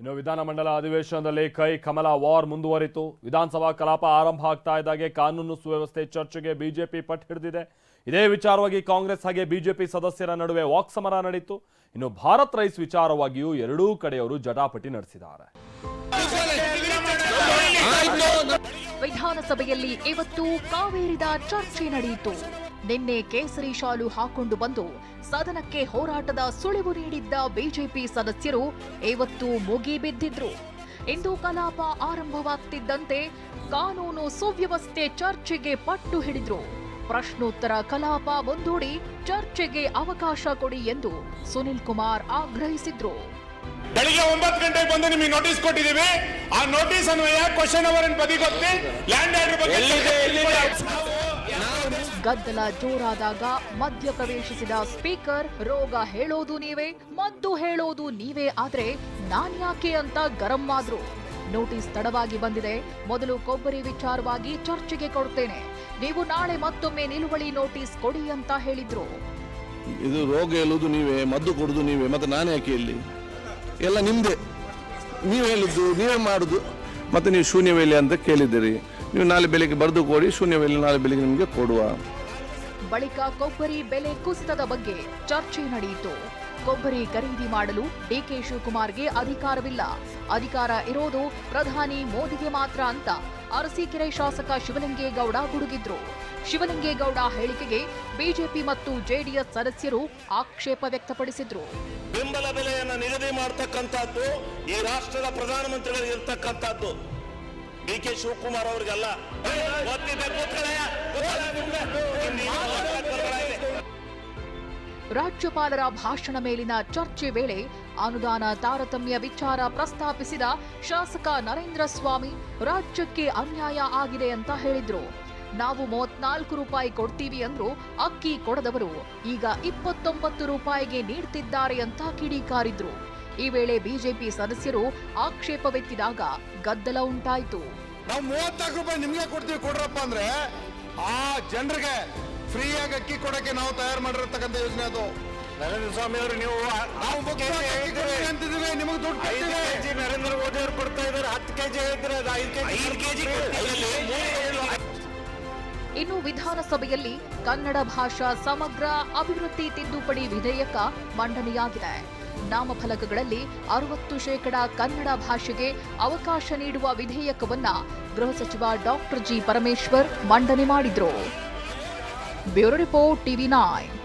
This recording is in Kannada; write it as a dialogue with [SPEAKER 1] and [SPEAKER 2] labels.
[SPEAKER 1] ಇನ್ನು ವಿಧಾನಮಂಡಲ ಅಧಿವೇಶನದಲ್ಲಿ ಕೈ ಕಮಲ ವಾರ್ ಮುಂದುವರಿತು. ವಿಧಾನಸಭಾ ಕಲಾಪ ಆರಂಭ ಆಗ್ತಾ ಇದ್ದಾಗೆ ಕಾನೂನು ಸುವ್ಯವಸ್ಥೆ ಚರ್ಚೆಗೆ ಬಿಜೆಪಿ ಪಟ್ಟು ಹಿಡಿದಿದೆ. ಇದೇ ವಿಚಾರವಾಗಿ ಕಾಂಗ್ರೆಸ್ ಹಾಗೆ ಬಿಜೆಪಿ ಸದಸ್ಯರ ನಡುವೆ ವಾಕ್ಸಮರ ನಡೆಯಿತು ಇನ್ನು ಭಾರತ್ ರೈಸ್ ವಿಚಾರವಾಗಿಯೂ ಎರಡೂ ಕಡೆಯವರು ಜಟಾಪಟಿ ನಡೆಸಿದ್ದಾರೆ.
[SPEAKER 2] ವಿಧಾನಸಭೆಯಲ್ಲಿ ಇವತ್ತು ಕಾವೇರಿದ ಚರ್ಚೆ ನಡೆಯಿತು. ನಿನ್ನೆ ಕೇಸರಿ ಶಾಲು ಹಾಕೊಂಡು ಬಂದು ಸದನಕ್ಕೆ ಹೋರಾಟದ ಸುಳಿವು ನೀಡಿದ್ದ ಬಿಜೆಪಿ ಸದಸ್ಯರು ಇವತ್ತು ಮುಗಿಬಿದ್ದಿದ್ರು ಇಂದು ಕಲಾಪ ಆರಂಭವಾಗ್ತಿದ್ದಂತೆ ಕಾನೂನು ಸುವ್ಯವಸ್ಥೆ ಚರ್ಚೆಗೆ ಪಟ್ಟು ಹಿಡಿದ್ರು. ಪ್ರಶ್ನೋತ್ತರ ಕಲಾಪ ಮುಂದೂಡಿ ಚರ್ಚೆಗೆ ಅವಕಾಶ ಕೊಡಿ ಎಂದು ಸುನಿಲ್ ಕುಮಾರ್ ಆಗ್ರಹಿಸಿದ್ರು.
[SPEAKER 3] ಬೆಳಿಗ್ಗೆ ಒಂಬತ್ತು ಗಂಟೆಗೆ ಬಂದು ನಿಮಗೆ ನೋಟಿಸ್ ಕೊಟ್ಟಿದ್ದೀವಿ. ಆ ನೋಟಿಸ್ ಅನ್ವಯ ಕ್ವಶನ್ ಅವರ್ ಬದಿಗೊತ್ತಿ? ಲ್ಯಾಂಡ್ ಆರ್ಡರ್ ಬಗ್ಗೆ
[SPEAKER 2] ಗದ್ದಲ ಜೋರಾದಾಗ ಮಧ್ಯ ಪ್ರವೇಶಿಸಿದ ಸ್ಪೀಕರ್, ರೋಗ ಹೇಳೋದು ನೀವೇ, ಮದ್ದು ಹೇಳೋದು ನೀವೇ, ಆದ್ರೆ ನಾನ್ಯಾಕೆ ಅಂತ ಗರಂ ಆದ್ರು? ನೋಟಿಸ್ ತಡವಾಗಿ ಬಂದಿದೆ. ಮೊದಲು ಕೊಬ್ಬರಿ ವಿಚಾರವಾಗಿ ಚರ್ಚೆಗೆ ಕೊಡ್ತೇನೆ. ನೀವು ನಾಳೆ ಮತ್ತೊಮ್ಮೆ ನಿಲುವಳಿ ನೋಟಿಸ್ ಕೊಡಿ ಅಂತ ಹೇಳಿದ್ರು.
[SPEAKER 4] ಇದು ರೋಗ ಹೇಳುವುದು ನೀವೇ, ಮದ್ದು ಕೊಡುದು ನೀವೇ, ಮತ್ತೆ ನಾನು ಯಾಕೆ ಇಲ್ಲಿ ಎಲ್ಲ ನಿಮ್ದೆ. ನೀವು ಹೇಳಿದ್ದು, ನೀವೇ ಮಾಡುದು, ಮತ್ತೆ ನೀವು ಶೂನ್ಯವೇಲಿ ಅಂತ ಕೇಳಿದ್ದೀರಿ. ನೀವು ನಾಳೆ ಬೆಳಿಗ್ಗೆ ಬರೆದು ಕೊಡಿ ಶೂನ್ಯವೇಲಿ ನಾಳೆ ಬೆಳಿಗ್ಗೆ ನಿಮಗೆ ಕೊಡುವ.
[SPEAKER 2] ಬಳಿಕ ಕೊಬ್ಬರಿ ಬೆಲೆ ಕುಸಿತದ ಬಗ್ಗೆ ಚರ್ಚೆ ನಡೆಯಿತು. ಕೊಬ್ಬರಿ ಖರೀದಿ ಮಾಡಲು ಡಿಕೆ ಶಿವಕುಮಾರ್ಗೆ ಅಧಿಕಾರವಿಲ್ಲ. ಅಧಿಕಾರ ಇರೋದು ಪ್ರಧಾನಿ ಮೋದಿಗೆ ಮಾತ್ರ ಅಂತ ಅರಸೀಕೆರೆ ಶಾಸಕ ಶಿವಲಿಂಗೇಗೌಡ ಗುಡುಗಿದ್ರು. ಶಿವಲಿಂಗೇಗೌಡ ಹೇಳಿಕೆಗೆ ಬಿಜೆಪಿ ಮತ್ತು ಜೆಡಿಎಸ್ ಸದಸ್ಯರು ಆಕ್ಷೇಪ ವ್ಯಕ್ತಪಡಿಸಿದ್ರು.
[SPEAKER 5] ಬೆಂಬಲ ಬೆಲೆಯನ್ನು ನಿಗದಿ ಮಾಡತಕ್ಕಂಥದ್ದು ಈ ರಾಷ್ಟ್ರದ ಪ್ರಧಾನಮಂತ್ರಿಗಳಿಗೆ ಇರ್ತಕ್ಕಂಥದ್ದು ಡಿ ಕೆ ಶಿವಕುಮಾರ್ ಅವ್ರಿಗೆಲ್ಲ.
[SPEAKER 2] ರಾಜ್ಯಪಾಲರ ಭಾಷಣ ಮೇಲಿನ ಚರ್ಚೆ ವೇಳೆ ಅನುದಾನ ತಾರತಮ್ಯ ವಿಚಾರ ಪ್ರಸ್ತಾಪಿಸಿದ ಶಾಸಕ ನರೇಂದ್ರ ಸ್ವಾಮಿ ರಾಜ್ಯಕ್ಕೆ ಅನ್ಯಾಯ ಆಗಿದೆ ಅಂತ ಹೇಳಿದ್ರು. ನಾವು ಮೂವತ್ನಾಲ್ಕು ರೂಪಾಯಿ ಕೊಡ್ತೀವಿ ಅಂದ್ರು ಅಕ್ಕಿ ಕೊಡದವರು. ಈಗ ಇಪ್ಪತ್ತೊಂಬತ್ತು ರೂಪಾಯಿಗೆ ನೀಡ್ತಿದ್ದಾರೆ ಅಂತ ಕಿಡಿಕಾರಿದ್ರು. ಈ ವೇಳೆ ಬಿಜೆಪಿ ಸದಸ್ಯರು ಆಕ್ಷೇಪವೆತ್ತಿದಾಗ ಗದ್ದಲ ಉಂಟಾಯಿತು.
[SPEAKER 6] ನಾವು ಮೂವತ್ನಾಲ್ಕು ರೂಪಾಯಿ ನಿಮ್ಗೆ ಕೊಡ್ತೀವಿ ಕೊಡ್ರಪ್ಪ ಅಂದ್ರೆ ಆ ಜನರಿಗೆ ಫ್ರೀಯಾಗಿ ಅಕ್ಕಿ ಕೊಡಕ್ಕೆ ನಾವು ತಯಾರು ಮಾಡಿರತಕ್ಕಂಥ ಯೋಜನೆ ಅದು.
[SPEAKER 5] ನರೇಂದ್ರ ಸ್ವಾಮಿ ಅವರು ನೀವು
[SPEAKER 6] ನಾವು ಕೊಡ್ತೀವಿ ಅಂತಿದ್ದೀವಿ ನಿಮಗೆ ದುಡ್ಡು
[SPEAKER 5] ಕೆಜಿ ನರೇಂದ್ರ ಮೋದಿ ಅವರು ಕೊಡ್ತಾ ಇದ್ದಾರೆ ಹತ್ತು ಕೆಜಿ ಹೇಳಿದ್ರೆ ಅದು ಐದು ಕೆಜಿ ಐದು ಕೆಜಿ
[SPEAKER 2] ಇನ್ನು ವಿಧಾನಸಭೆಯಲ್ಲಿ ಕನ್ನಡ ಭಾಷಾ ಸಮಗ್ರ ಅಭಿವೃದ್ಧಿ ತಿದ್ದುಪಡಿ ವಿಧೇಯಕ ಮಂಡನೆಯಾಗಿದೆ. ನಾಮಫಲಕಗಳಲ್ಲಿ ಅರವತ್ತು ಶೇಕಡ ಕನ್ನಡ ಭಾಷೆಗೆ ಅವಕಾಶ ನೀಡುವ ವಿಧೇಯಕವನ್ನ ಗೃಹ ಸಚಿವ ಡಾಕ್ಟರ್ ಜಿ ಪರಮೇಶ್ವರ್ ಮಂಡನೆ ಮಾಡಿದ್ರು. Bureau report TV nine.